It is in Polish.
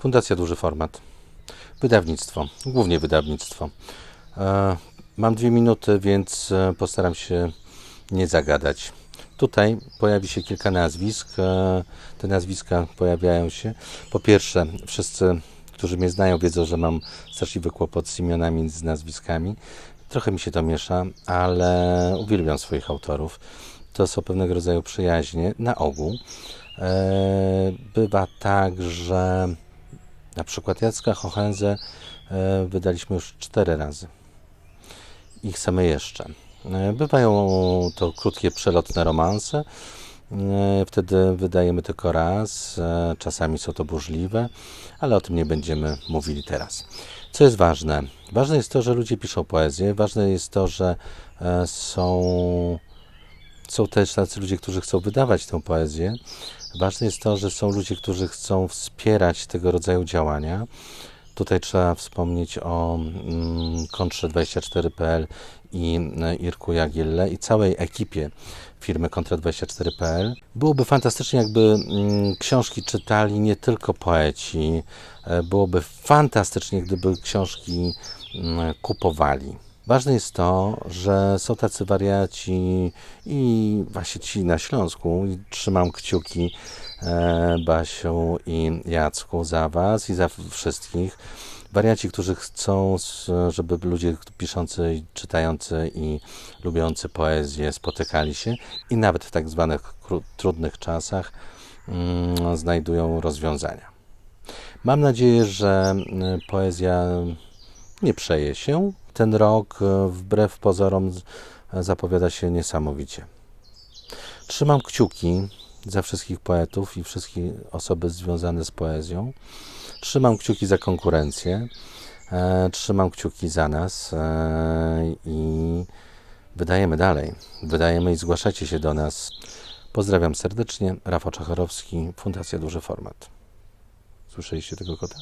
Fundacja Duży Format. Wydawnictwo, głównie wydawnictwo. E, Mam dwie minuty, więc e, postaram się nie zagadać. Tutaj pojawi się kilka nazwisk. E, Te nazwiska pojawiają się. Po pierwsze, wszyscy, którzy mnie znają, wiedzą, że mam straszliwy kłopot z imionami, z nazwiskami. Trochę mi się to miesza, ale uwielbiam swoich autorów. To są pewnego rodzaju przyjaźnie, na ogół. Bywa tak, że na przykład Jacka Hochenzę e, wydaliśmy już cztery razy i chcemy jeszcze. E, Bywają to krótkie, przelotne romanse. E, Wtedy wydajemy tylko raz. E, Czasami są to burzliwe, ale o tym nie będziemy mówili teraz. Co jest ważne? Ważne jest to, że ludzie piszą poezję. Ważne jest to, że są, są też tacy ludzie, którzy chcą wydawać tę poezję. Ważne jest to, że są ludzie, którzy chcą wspierać tego rodzaju działania. Tutaj trzeba wspomnieć o mm, Kontrze24.pl i e, Irku Jagille i całej ekipie firmy Kontra24.pl. Byłoby fantastycznie, jakby mm, książki czytali nie tylko poeci. E, Byłoby fantastycznie, gdyby książki mm, kupowali. Ważne jest to, że są tacy wariaci i właśnie ci na Śląsku. Trzymam kciuki e, Basiu i Jacku za Was i za wszystkich. Wariaci, którzy chcą, żeby ludzie piszący, czytający i lubiący poezję spotykali się i nawet w tak zwanych trudnych czasach mm, znajdują rozwiązania. Mam nadzieję, że y, poezja nie przeje się. Ten rok, e, wbrew pozorom, z- zapowiada się niesamowicie. Trzymam kciuki za wszystkich poetów i wszystkie osoby związane z poezją. Trzymam kciuki za konkurencję. E, trzymam kciuki za nas e, i wydajemy dalej. Wydajemy i zgłaszacie się do nas. Pozdrawiam serdecznie. Rafał Czachorowski, Fundacja Duży Format. Słyszeliście tego kota?